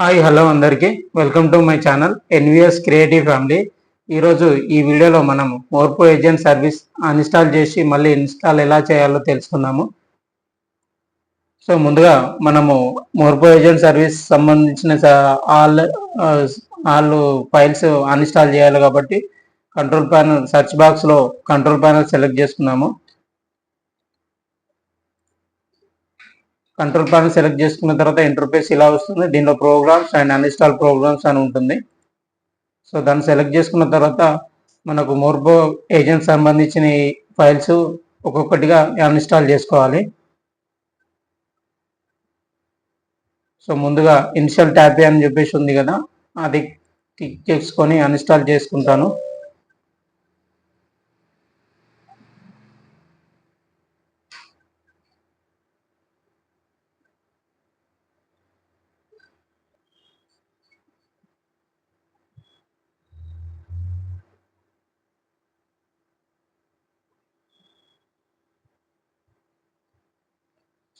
Hi hello అందరికీ. Welcome to my channel NVS creative family. ఈరోజు ఈ వీడియోలో మనం మోర్పో ఏజెంట్ సర్వీస్ అన్ఇన్స్టాల్ చేసి మళ్ళీ ఇన్స్టాల్ ఎలా చేయాలో తెలుసుకుందాము. సో ముందుగా మనము మోర్పో ఏజెంట్ సర్వీస్ సంబంధించిన ఆల్ ఆల్ ఫైల్స్ అన్ఇన్స్టాల్ చేయాలి కాబట్టి కంట్రోల్ ప్యానల్ సెర్చ్ బాక్స్లో కంట్రోల్ ప్యానల్ సెలెక్ట్ చేసుకున్నాము. కంట్రోల్ ప్లాన్ సెలెక్ట్ చేసుకున్న తర్వాత ఇంటర్ఫేస్ ఇలా వస్తుంది. దీనిలో ప్రోగ్రామ్స్ అండ్ అన్ఇన్స్టాల్ ప్రోగ్రామ్స్ అని ఉంటుంది. సో దాన్ని సెలెక్ట్ చేసుకున్న తర్వాత మనకు మోర్బో ఏజెంట్ సంబంధించిన ఫైల్స్ ఒక్కొక్కటిగా అన్ఇన్స్టాల్ చేసుకోవాలి. సో ముందుగా ఇనిషియల్ ట్యాబ్ అని చెప్పేసి ఉంది కదా అది క్లిక్ చేసుకొని అన్ఇన్స్టాల్ చేసుకుంటాను.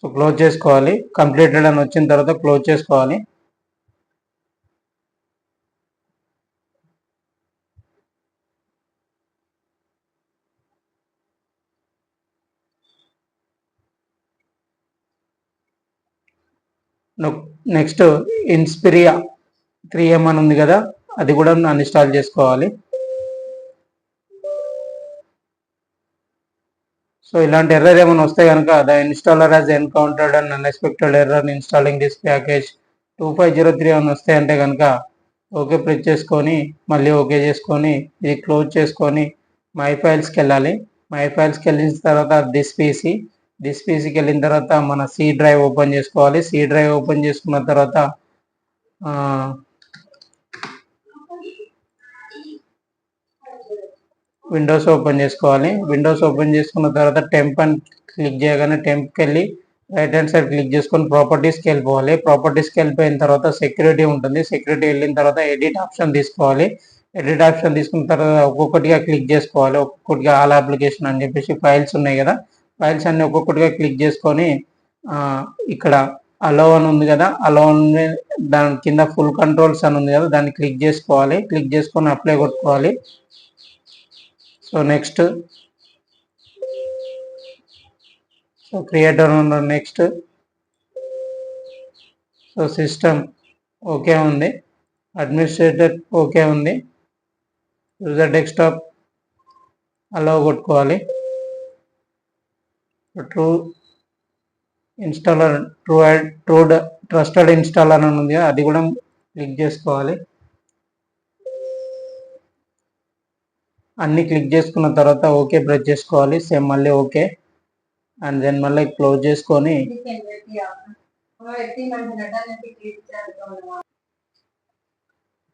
సో క్లోజ్ చేసుకోవాలి. కంప్లీటెడ్ అని వచ్చిన తర్వాత క్లోజ్ చేసుకోవాలి. నెక్స్ట్ ఇన్స్పిరియా త్రీ ఎం అని ఉంది కదా అది కూడా అన్ఇన్స్టాల్ చేసుకోవాలి. సో ఇలాంటి ఎర్రర్ ఏమైనా వస్తే కనుక the installer has encountered and unexpected error installing this package two five zero three అని వస్తే అంటే కనుక ఓకే ప్రెస్ చేసుకొని మళ్ళీ ఓకే చేసుకొని ఇది క్లోజ్ చేసుకొని మై ఫైల్స్కి వెళ్ళాలి. మై ఫైల్స్కి వెళ్ళిన తర్వాత దిస్ పీసీ దిస్ పీసీకి వెళ్ళిన తర్వాత మన సి డ్రైవ్ ఓపెన్ చేసుకోవాలి. సి డ్రైవ్ ఓపెన్ చేసుకున్న తర్వాత విండోస్ ఓపెన్ చేసుకోవాలి. విండోస్ ఓపెన్ చేసుకున్న తర్వాత టెంప్ అని క్లిక్ చేయగానే టెంప్కి వెళ్ళి రైట్ హ్యాండ్ సైడ్ క్లిక్ చేసుకొని ప్రాపర్టీస్కి వెళ్ళిపోవాలి. ప్రాపర్టీస్కి వెళ్ళిపోయిన తర్వాత సెక్యూరిటీ ఉంటుంది. సెక్యూరిటీ వెళ్ళిన తర్వాత ఎడిట్ ఆప్షన్ తీసుకోవాలి. ఎడిట్ ఆప్షన్ తీసుకున్న తర్వాత ఒక్కొక్కటిగా క్లిక్ చేసుకోవాలి. ఒక్కొక్కటిగా ఆల్ అప్లికేషన్ అని చెప్పేసి ఫైల్స్ ఉన్నాయి కదా. ఫైల్స్ అన్ని ఒక్కొక్కటిగా క్లిక్ చేసుకొని ఇక్కడ అలో అని ఉంది కదా. అలో దాని కింద ఫుల్ కంట్రోల్స్ అని ఉంది కదా. దాన్ని క్లిక్ చేసుకోవాలి. క్లిక్ చేసుకొని అప్లై కొట్టుకోవాలి. So next so creator next so system okay ఉంది. అడ్మినిస్ట్రేటర్ ఓకే ఉంది. యూజర్ డెస్క్టాప్ అలా కొట్టుకోవాలి. True installer true true trusted installer అని ఉంది కదా, అది కూడా క్లిక్ చేసుకోవాలి. అన్ని క్లిక్ చేసుకున్న తర్వాత ఓకే ప్రెస్ చేసుకోవాలి. సేమ్ మళ్ళీ ఓకే. అండ్ దెన్ మళ్ళీ క్లోజ్ చేసుకొని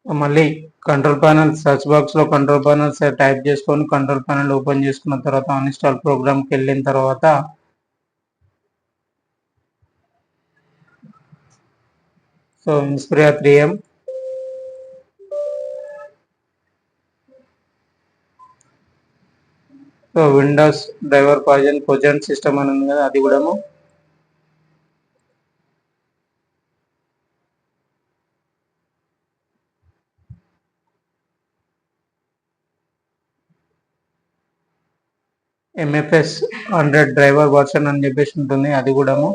మళ్ళీ కంట్రోల్ ప్యానల్ సెర్చ్ బాక్స్లో కంట్రోల్ ప్యానల్ టైప్ చేసుకొని కంట్రోల్ ప్యానల్ ఓపెన్ చేసుకున్న తర్వాత అన్ఇన్స్టాల్ ప్రోగ్రామ్కి వెళ్ళిన తర్వాత so ఇన్స్ప్రియా three M so Windows driver పాజన్ పొజన్ సిస్టమ్ అని ఉంది కదా అది కూడా ఎంఎఫ్ఎస్ హండ్రెడ్ డ్రైవర్ వర్షన్ అని చెప్పేసి ఉంటుంది అది కూడాము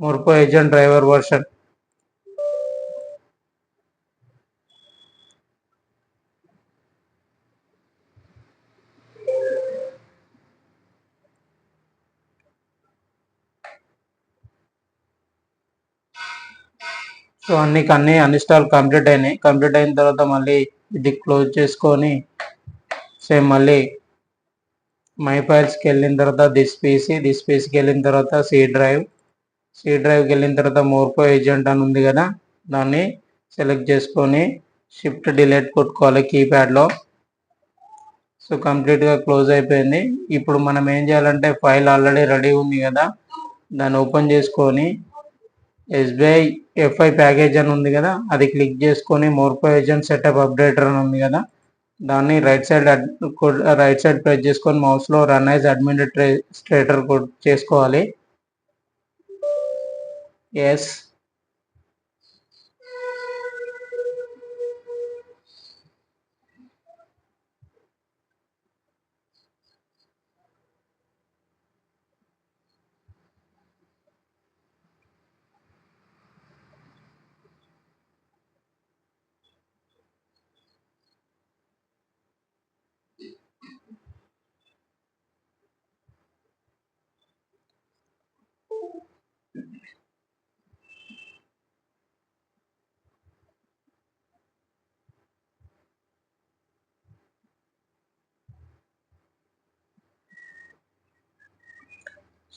Morpho agent driver version so అన్ని అన్ని అన్ఇన్స్టాల్ కంప్లీట్ అయినాయి. కంప్లీట్ అయిన తర్వాత మళ్ళీ ఇది క్లోజ్ చేసుకొని సేమ్ మళ్ళీ మై ఫైల్స్కి వెళ్ళిన తర్వాత దిస్ పీసీ దిస్ పీసీకి వెళ్ళిన తర్వాత సి డ్రైవ్ సి డ్రైవ్కి వెళ్ళిన తర్వాత మోర్పో ఏజెంట్ అని ఉంది కదా దాన్ని సెలెక్ట్ చేసుకొని షిఫ్ట్ డిలేట్ కొట్టుకోవాలి కీప్యాడ్లో. సో కంప్లీట్గా క్లోజ్ అయిపోయింది. ఇప్పుడు మనం ఏం చేయాలంటే ఫైల్ ఆల్రెడీ రెడీ ఉంది కదా దాన్ని ఓపెన్ చేసుకొని ఎస్బీఐ ఎఫ్ఐ ప్యాకేజ్ అని ఉంది కదా అది క్లిక్ చేసుకొని మోర్పో ఏజెంట్ సెటప్ అప్డేటర్ అని ఉంది కదా దాన్ని right side right side press చేసుకొని మౌస్లో రన్ యాజ్ అడ్మినిస్ట్రేటర్ చేసుకోవాలి. Yes.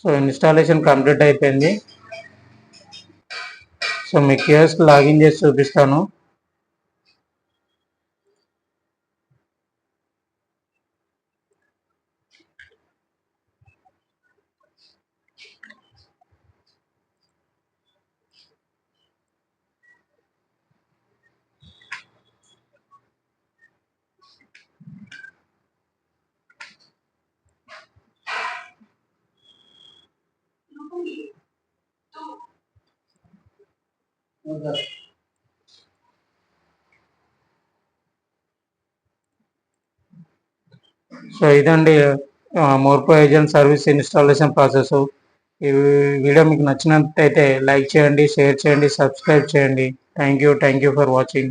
సో ఇన్స్టాలేషన్ కంప్లీట్ అయిపోయింది. సో మీ కియోస్క్ లాగిన్ చేసి చూపిస్తాను. సో ఇదండి Morpho agent service installation process. ఈ వీడియో మీకు నచ్చినట్టయితే లైక్ చేయండి షేర్ చేయండి సబ్స్క్రైబ్ చేయండి. Thank you thank you for watching.